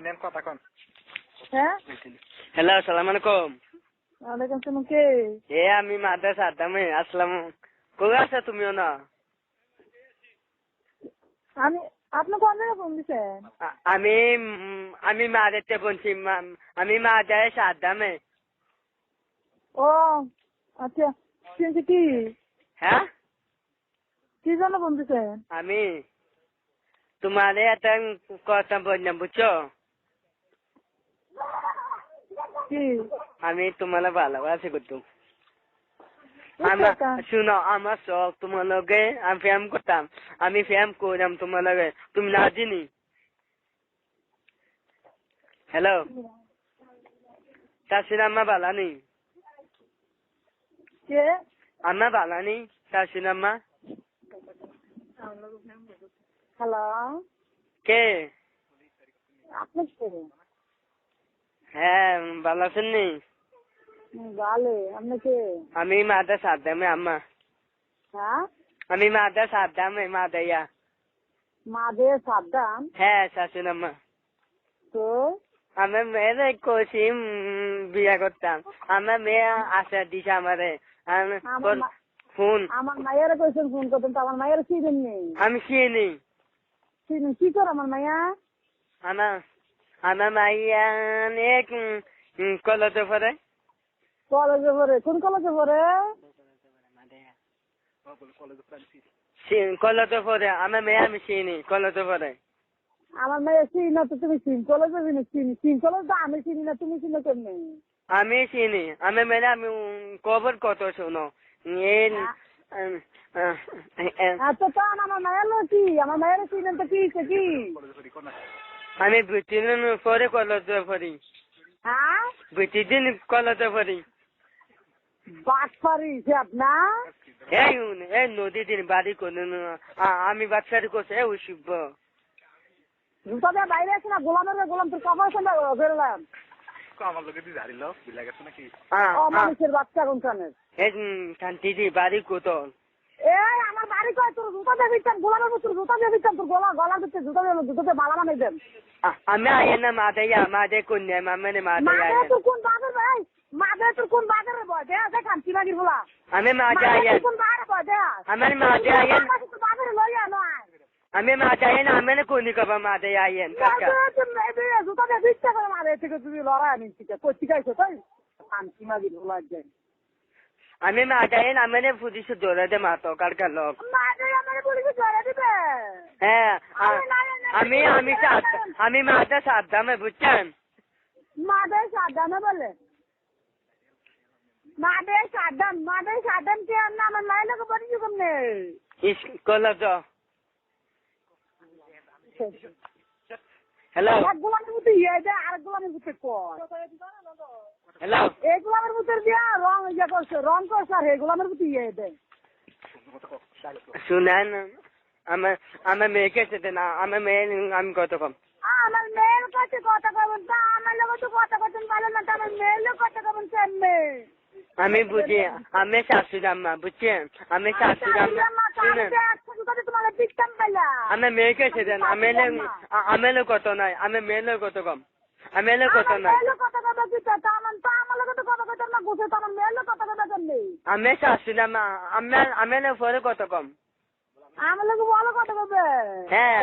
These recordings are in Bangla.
নেন কথা কন। হ্যাঁ? হ্যালো সালাম আলাইকুম। ওয়ালাইকুম সালাম কে? এ আমি মাদ্রাসা আদামে আসলাম কোথায় আছো তুমিও না? আমি আপনি কোন জায়গায় ফোন দিছেন? আমি আমি মাদেরতে বলছি মা- আমি মাদ্রাসা আদামে। ও আচ্ছা শুনছি কি? হ্যাঁ? কি জন্য ফোন দিছেন? আমি তোমারে একটা কথা বললাম বুঝছ? আমি তোমার ভালোবাসি আমার পারতাম। শুনো আমার শখ তোমার লগে আমি ফ্যাম করতাম আমি ফ্যাম করলাম তোমার লগে তুমি না চিনি হ্যালো ভালো নেই কে আম্মা ভালো নেই শাশুড়ি আম্মা হ্যালো কে আপনি কে হ্যাঁ ভালো আছেন নি? ভালো। আপনি কে? আমি মাদা সাদ্দামে আম্মা। হ্যাঁ? আমি মাদা সাদ্দামে মাদাইয়া। মাদে সাদ্দাম? হ্যাঁ শাশুড়ি আম্মা। তো? আমার মেয়ের কষি বিয়া করতাম। আমার মেয়ে আশা দিছে আমারে। ফোন আমার মায়ের কইছেন ফোন করতেন তো আমার মায়ের চিনেন নেই। আমি চিনি চিনেন কি করে আমার মাইয়া আমার আমার মাইয়া অনেক কলতে পরে কলেজে পড়ে। কোন কলেজে পড়ে? কলতে পরে আমার মেয়ে আমি চিনি কলতে পরে আমার মেয়ে চিনি না তো তুমি চিন। কলেজে চিনি চিনি চিন। কলেজ তো আমি চিনি না তুমি চিনো কেমনি? আমি চিনি। আমি মেয়ে আমি খবর কত শোনো। আচ্ছা তো আমার মায়ের কি? আমার মায়ের চিনেন তো কি কি? আমি বুঝছিলেন পরে কলতে পড়ি হ্যাঁ? বুঝছিদিন কলতে পড়ি বাটফারি সে আপনার? এই উন- এই নদী দিন বাড়ি কোনো আমি বাচ্চারি করছে এই জুতা বাইরে আছে না গোলামের গোলাম তোর কপাল সঙ্গে বেরোলাম। আমার লোকে দিয়ে ঝাড়িল বিলা গেছে নাকি মানুষের বাচ্চা কোনখানে? এই শান্তি দি বাড়ি কত এই আমার বাড়ি কয়? তোর জুতা দিয়ে দিচ্ছেন গোলামের তোর জুতা দিয়ে দিচ্ছেন তোর গোলা গলার দিচ্ছে জুতা দিয়ে জুতাতে মালা বানাই দেন। আমি আইন না মাদাইয়া মাদে কন্যা মামানে মাদাই মাদে আইন তোর কোন বাগের ভাই মাদে তোর কোন বাগের বয় দে দেখান কি বাগির বলা। আমি মাদে মাদে আইন কোন বাগের বয় দে। আমার মাদে আইন তোর বাগের লইয়া নয় আমি মাদে আইন আমি কোনি কবা মাদে আইন কাকা। জুতা দিয়ে দিচ্ছে করে মারে থেকে তুমি লড়াই আনিস কই শিখাইছো তাই শান্তি মাগির বলা যায় আমি মাদে আইন আমি ফুদিস দৌড়ে দে মাতো কারকা লোক পুলিশে ধরে হ্যাঁ আমি আমি আমি মাদা সাদ্দামে বুঝছেন? মাদে সাদামে বলে। মাদে সাদাম মাদে সাদাম কে না আমার মায়ের লোক বলি যুগম নেই ইস কলজ হ্যালো। এক মধ্যে ইয়ে দেয় আর মধ্যে কয়। হ্যালো এই গোলামের মধ্যে দিয়া রং ইয়ে করছে রং করছে আর এই গোলামের মধ্যে ইয়ে দেয় শুনেন আমার আমার মেয়েকে সেটা না আমার মেয়ে আমি কত কম। আমার মেয়ের কাছে কথা কবেন তা আমার লোক তো কথা কথা ভালো না আমার মেয়ের লোক কথা কবেন আমি বুঝি আমি শাশুড়ি আম্মা বুঝছেন? আমি শাশুড়ি আম্মা শুনেন? তোমাকে পিকতাম পেলা আমার মেয়েকে সেটা না আমি আমি কত নাই আমি মেয়ে কত কম। আমি কত নাই। আমি হ্যাঁ,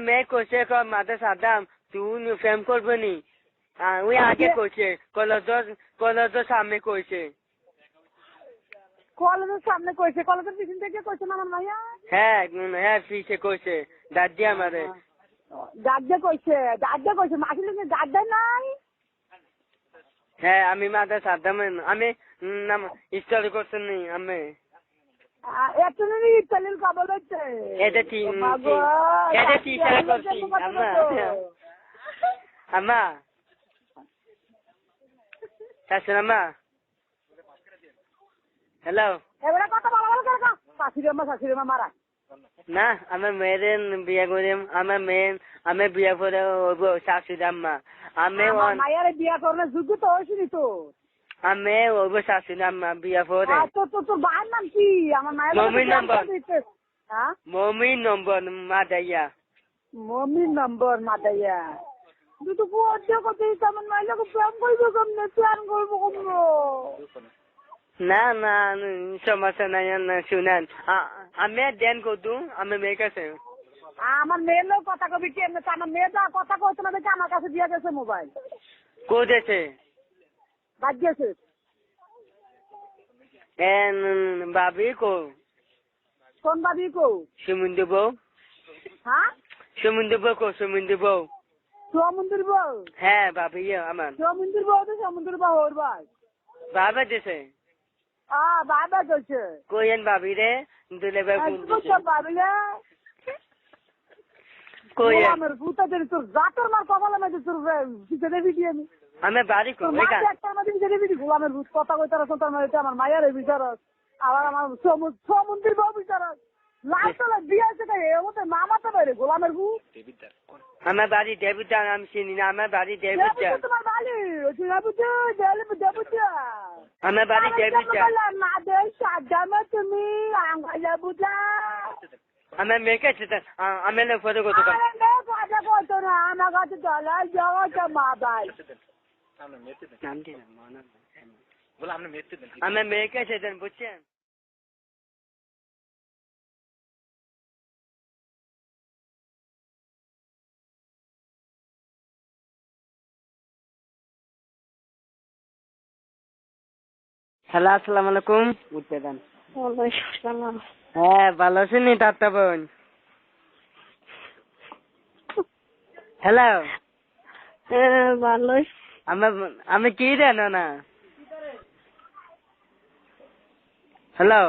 মেয়ে করছে সাদাম তুই ফেম করবে নি? ওই আগে করছে কলেজ কলেজ সামনে করছে। কলেজের সামনে কইছে কলেজের পিছন থেকে কইছে না আমার মাইয়া? হ্যাঁ হ্যাঁ পিছে করছে দাদি আমারে। দাদা কইছে দাদা কইছে। মাসি লোক নাই? হ্যাঁ আমি মাদা সাদাম আমি নাম স্টাডি করছেন নি আমি এত নিনি ইতালির কবল হচ্ছে এটা ঠিক এটা ঠিক করছি? আম্মা। আম্মা। শাশুড়ি আম্মা। হ্যালো। এবারে কথা বলা বলা করে শাশুড়ি মা শাশুড়ি মারা। না আমার মেয়ের বিয়ে করে আমার মেয়ে আমি বিয়ে করে হইব শাশুড়ি আম্মা। আমি মায়ের বিয়া করার যোগ্য তো হয়েছিনি তো। আমি হইব শাশুড়ি আম্মা বিয়ে করে। তোর তোর নাম কি? আমার মায়ের মমির নাম্বার। হ্যাঁ? মমি নম্বর মা দাইয়া মমির নম্বর মাদাইয়া। তেমন মাইলে প্রেম করব কেমনে? প্ল্যান করব কমলো না না সমস্যা নাই না শুনেন আমি দেন কতু আমি মেয়ে কাছে। আমার মেয়ের লোক কথা কবি কেমনে তা আমার মেয়ে যা কথা কইতো না দেখে আমার কাছে দিয়ে গেছে মোবাইল। কোদেছে বাদ গেছে এন বাবি কো কোন বাবি কো সুমন্দু বউ। হ্যাঁ? সুমন্দু বউ কো সুমন্দু বউ? সমুদ্র বউ? হ্যাঁ বাবি আমার। সমুদ্র বউ তো সমুদ্র বউ ওর ভাই। বাবা দেছে বাবা বাবি রে? দুলে ভাই ফোন দিছে। সব বাবিলে কোয়েন আমার ভূতা দেরি তোর জাতর মার কপালে তোর আমি? আমি বাড়ি কো তোর একটা আমাদের দিতে দেবি গোলামের ভূত কথা কইতার তোর মেয়েছে আমার মায়ের বিচারস আবার আমার সমু- সমুদ্র বউ বিচারস লাস্টলে বিয়ে আছে তাই এমতে মামাতে পারে গোলামের ভূত। আমার বাড়ি দেবিদান আমি চিনি না আমার বাড়ি দেবিদান তোমার বালি ওই দেবুতে দেবুতে আমার বাড়ি তুমি আমার মেয়েকে আমি ফটো করতে কথা কইতো না আমার কাছে চলে জগতে মা ভাই আমার মেয়েকে সেদিন বুঝছেন হ্যালো আসসালামু আলাইকুম। উঠতে দেন। হ্যাঁ ভালো আছেন বোন? হ্যালো। ভালো আমি আমি কি দেন না হ্যালো।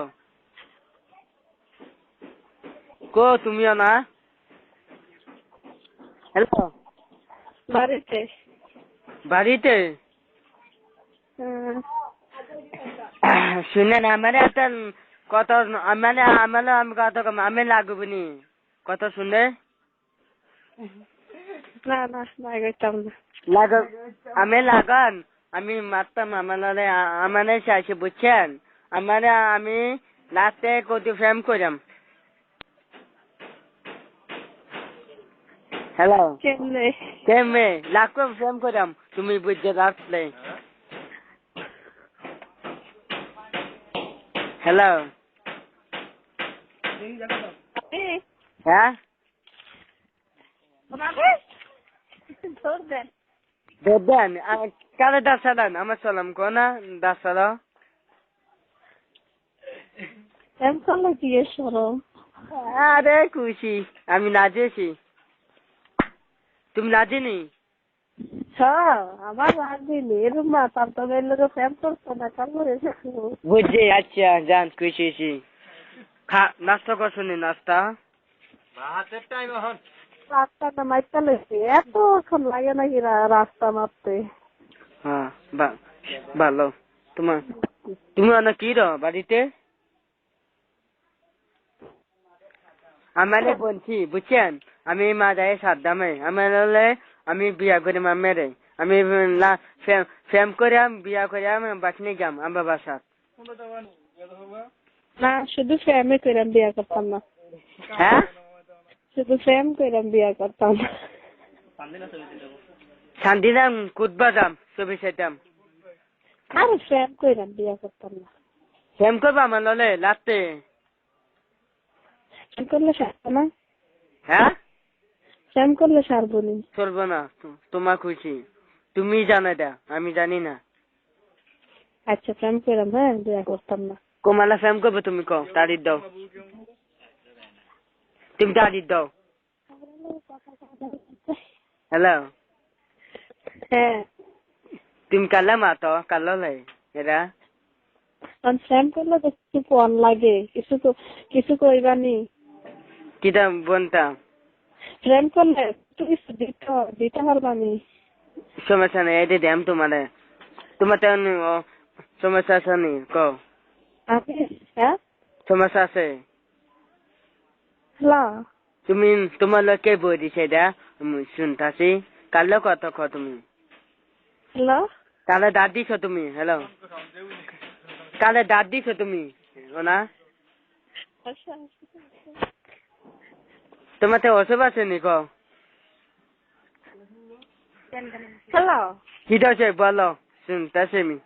কো তুমিও না? হ্যালো। বাড়িতে। বাড়িতে? শুনেন আমার একটা কত মানে আমার আমি কত কম আমি লাগবে নি। কত শুনে? না না লাগাইতাম না। লাগ আমি লাগান আমি মারতাম আমার আমার চাইছে বুঝছেন? আমার আমি লাস্টে কত ফ্রেম করাম হ্যালো কেমনে? কেমনে? লাখো ফ্রেম করাম তুমি বুঝতে লাস্টে হ্যালো হ্যাঁ দেন দেন কারে দাসালান আমার সালাম এম করলে জিজ্ঞেস করো আরে খুশি আমি নাচেছি তুমি নাচেনি বুঝছি আচ্ছা যান খুশি নাস্তা করছনি নাস্তা। ভাতের টাইম এখন। রাস্তাটা মাইতে লেগেছে। এতক্ষণ লাগে নাকি রা- রাস্তা মাপতে। হ্যাঁ বা- ভালো। তোমার তুমি অনেক কি র বাড়িতে? আমারে বলছি বুঝছেন? আমি মা যায় সাদ্দামে। আমার হলে আমি বিয়া করি মামেরে আমি ফেম করে বিয়া করে আমি বাসনে যাম আমার বাসাত না শুধু ফ্যামে বিয়া করতাম না। হ্যাঁ? শুধু ফ্যাম বিয়া করতাম। না শান্তিদাম কুদবা দাম ছবি সেটাম। আর ফ্যাম কইরাম বিয়া করতাম না। ফেম করবা আমার ললে লাতে ফ্যাম করলে না। হ্যাঁ? ফ্যাম করলে সারবো নি। চলবো না তোমার খুশি। তুমি জানো এটা আমি জানি না। আচ্ছা ফ্যাম কইরাম হ্যাঁ বিয়া করতাম না। কোমালা ফেম করবে তুমি কো তারিখ দাও। তুমি তারিখ দাও। হ্যালো হ্যাঁ। তুমি কালা মাতো কালো লাই এরা? কারণ ফ্যাম করলে তো কিছু ফোন লাগে কিছু তো- কিছু কইবানি কিটা বনতা করলে দিতে পারবানি সমস্যা নেই এটি দেম তোমারে তোমার তো সমস্যা আছে নি কো হ্যাঁ? সমস্যা আছে? হ্যালো তুমি তোমার লোকে বই দিছে এটা শুনতাছি। কালো কত খ তুমি? হ্যালো কালে দাঁত দিছো তুমি হ্যালো। কালে দাঁত দিছো তুমি না? তোমার তো ওসব আছে নি হ্যালো কি হচ্ছে বলো শুনতেছি আমি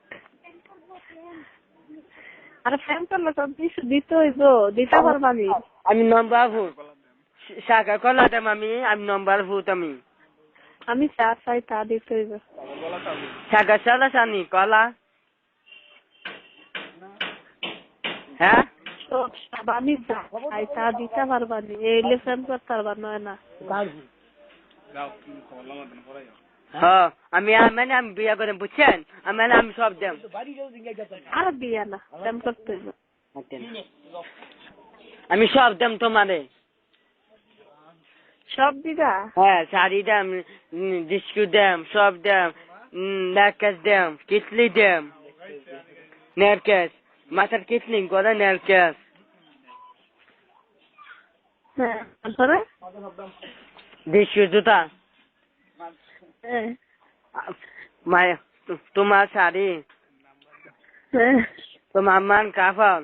আরে ফ্যান করলে তো দিস- দিতে হইব দিতে পারবানি আমি নম্বর ভূত শাখা কলা দেম আমি আমি নম্বর আমি। আমি চা চাই তা দিতে হইব শাখা কলা হ্যাঁ হ্যাঁ আমি মানে আমি বিয়া করে বুঝছেন? আমি আমি সব দেম। আর বিয়া না ফ্যান করতে আমি সব দেম তোমারে। সব দিবা হ্যাঁ শাড়ি দেম ডিস্কু দেম, সব দেম নেরকেস দেম কিতলি দেম। নেরকেস মাথার কিতলি করে নেরকেস হ্যাঁ তারপরে? ডিস্কু জুতা? হ্যাঁ। মায়া তোমার শাড়ি? হ্যাঁ। তোমার মান কাফন?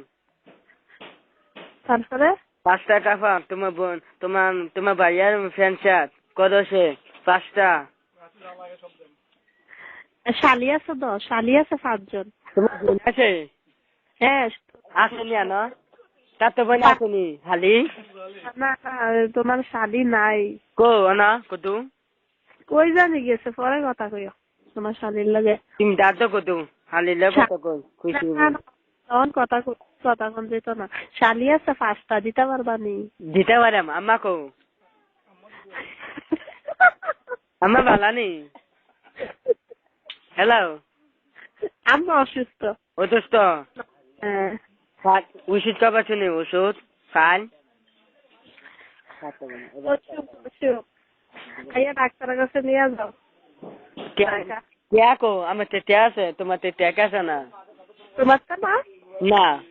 তারপরে? পাঁচটা কাফন তোমার বোন তোমার তোমার ভাইয়ার ফ্যান শার্ট কত সে পাঁচটা। শালি আছে তো শালি আছে পাঁচজন। তোমার বোন আছে? হ্যাঁ। আসেনি আনো? তার তো বোন আসেনি হালি। না না তোমার নাই। কো না কতু কই জানি গেছে পরে কথা কইও তোমার শালির লাগে। তুমি কতু হালি লে কত কই খুশি তখন কথা কথা কোন যেত না। শালি আছে পাঁচটা দিতে পারবা নি? দিতে পারাম আম্মা কো আম্মা ভালো নি? হ্যালো আম্মা অসুস্থ। অসুস্থ? হ্যাঁ। তোমার না? তোমার তো না? না।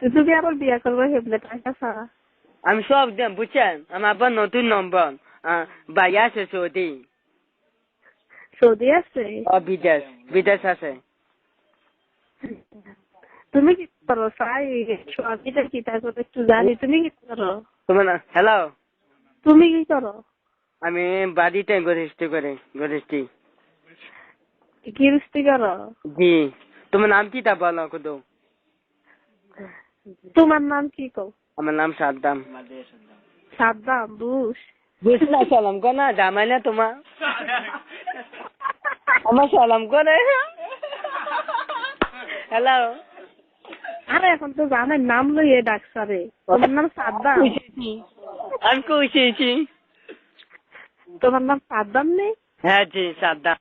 তুমি আবার বিয়া করবে হেবলে টাকা ছাড়া। আমি সব দেম বুঝছেন? আমার আবার নতুন নম্বর। বাইরে আছে সৌদি। সৌদি আছে? বিদেশ। বিদেশ আছে। তুমি কি করো সাই স্বামীটা কি তা একটু জানি তুমি কি করো তোমার হ্যালো তুমি কি করো আমি বাড়িতে গরিষ্ঠি করে গরিষ্ঠি করো জি তোমার নাম কি তা বলো কত তোমার নাম কি কও আমার নাম সাদ্দাম সাদ্দাম বুশ বুঝি না সালাম কর না জামাই না তোমার আমার সালাম করে হ্যালো আরে এখন তো জানাই নাম লইয়ে ডাকসারে তোমার নাম সাদ্দাম। আমি কইছি তোমার নাম সাদ্দাম নেই? হ্যাঁ জি সাদ্দাম।